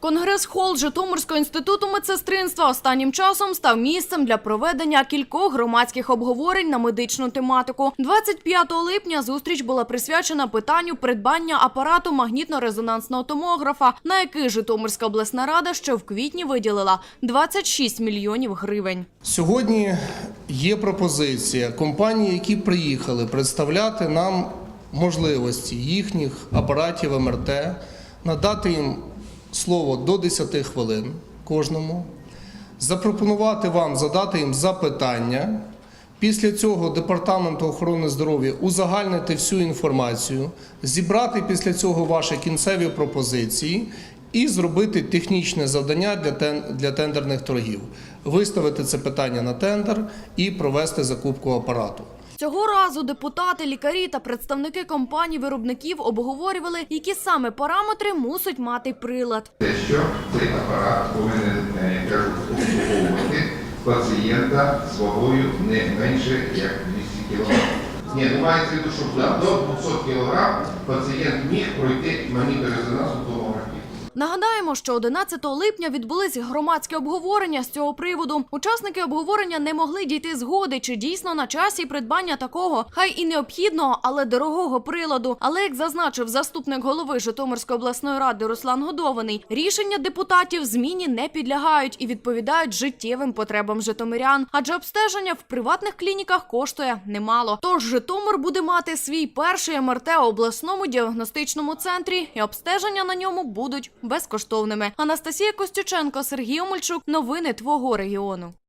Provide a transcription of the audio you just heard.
Конгрес-хол Житомирського інституту медсестринства останнім часом став місцем для проведення кількох громадських обговорень на медичну тематику. 25 липня зустріч була присвячена питанню придбання апарату магнітно-резонансного томографа, на який Житомирська обласна рада ще в квітні виділила 26 мільйонів гривень. Сьогодні є пропозиція компаній, які приїхали представляти нам можливості їхніх апаратів МРТ, надати їм слово до 10 хвилин кожному, запропонувати вам задати їм запитання. Після цього департаменту охорони здоров'я узагальнити всю інформацію, зібрати після цього ваші кінцеві пропозиції і зробити технічне завдання для, для тендерних торгів, виставити це питання на тендер і провести закупку апарату. Цього разу депутати, лікарі та представники компаній-виробників обговорювали, які саме параметри мусить мати прилад. те, що цей апарат повинен, е, обслуговувати пацієнта з вагою не менше як 200 кг. Ні, ну мається в щоб до 200 кг пацієнт міг пройти магніторезонансну томографію. Нагадаємо, що 11 липня відбулись громадські обговорення з цього приводу. Учасники обговорення не могли дійти згоди, чи дійсно на часі придбання такого, хай і необхідного, але дорогого приладу. Але як зазначив заступник голови Житомирської обласної ради Руслан Годований, рішення депутатів зміні не підлягають і відповідають життєвим потребам житомирян. Адже обстеження в приватних клініках коштує немало. Тож Житомир буде мати свій перший МРТ у обласному діагностичному центрі, і обстеження на ньому будуть безкоштовними. Анастасія Костюченко, Сергій Омельчук. Новини твого регіону.